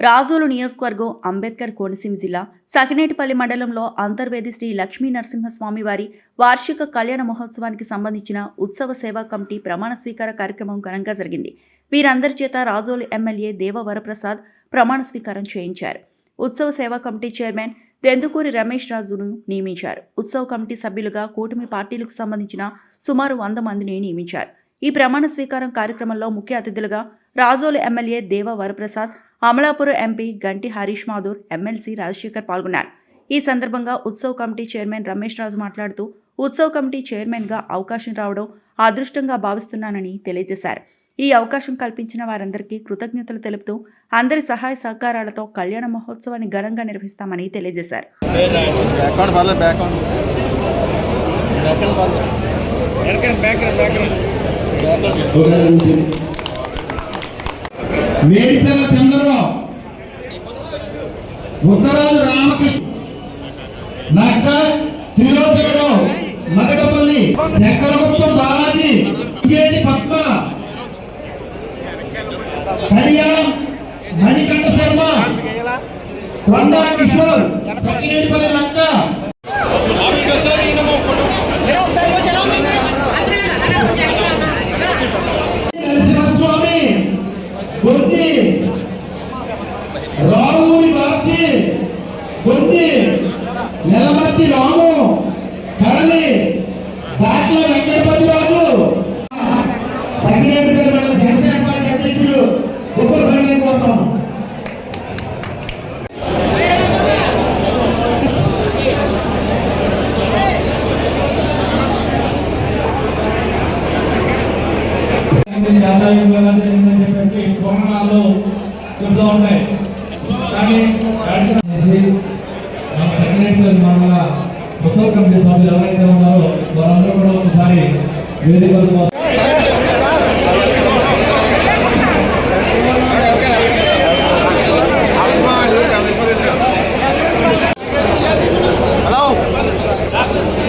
రాజోలు నియోజకవర్గం అంబేద్కర్ కోనసీమ జిల్లా సకినేటిపల్లి మండలంలో అంతర్వేది శ్రీ లక్ష్మీ నరసింహస్వామి వారి వార్షిక కళ్యాణ మహోత్సవానికి సంబంధించిన ఉత్సవ సేవా కమిటీ ప్రమాణ స్వీకార కార్యక్రమం ఘనంగా జరిగింది. వీరందరి చేత రాజోలు ఎమ్మెల్యే దేవ వరప్రసాద్ ప్రమాణ స్వీకారం చేయించారు. ఉత్సవ సేవా కమిటీ చైర్మన్ దెందుకూరి రమేష్ రాజును నియమించారు. ఉత్సవ కమిటీ సభ్యులుగా కూటమి పార్టీలకు సంబంధించిన సుమారు వంద మందిని నియమించారు. ఈ ప్రమాణ స్వీకారం కార్యక్రమంలో ముఖ్య అతిథులుగా రాజోలు ఎమ్మెల్యే దేవ వరప్రసాద్ అమలాపురం ఎంపీ గంటి హరీష్ మాధూర్ ఎమ్మెల్సీ రాజశేఖర్ పాల్గొన్నారు. ఈ సందర్భంగా ఉత్సవ్ కమిటీ చైర్మన్ రమేష్ రాజు మాట్లాడుతూ ఉత్సవ్ కమిటీ చైర్మన్గా అవకాశం రావడం అదృష్టంగా భావిస్తున్నానని తెలియజేశారు. ఈ అవకాశం కల్పించిన వారందరికీ కృతజ్ఞతలు తెలుపుతూ అందరి సహాయ సహకారాలతో కళ్యాణ మహోత్సవాన్ని ఘనంగా నిర్వహిస్తామని తెలియజేశారు. బ్యాక్గ్రౌండ్ మేడిచల్ల చంద్రరావు ఉత్తరాలు రామకృష్ణ. నక్క త్రిలోచనరావు మదకపల్లి శంకరగుప్తం బాలాజీ ఇంకేటి పద్మ. కళ్యాణం మణికంఠ శర్మ. కొండా కిషోర్ సకినేటిపల్లి లక్క నరసింహస్వామి బొద్ది రాముని బాధ్య బొద్ది నిలబట్టి రాము కరణి దాట్ల వెంకటపతి రాజు. సకినేటి జనసేన పార్టీ అధ్యక్షుడు గొప్ప పని కోరుతాం గమనాలు చెబుతూ ఉంటాయి కానీ మన సెక్రటరీ మండల ముసలి కమిటీ సభ్యులు ఎవరైతే ఉన్నారో వారందరూ కూడా ఒకసారి వేదికలు Hello.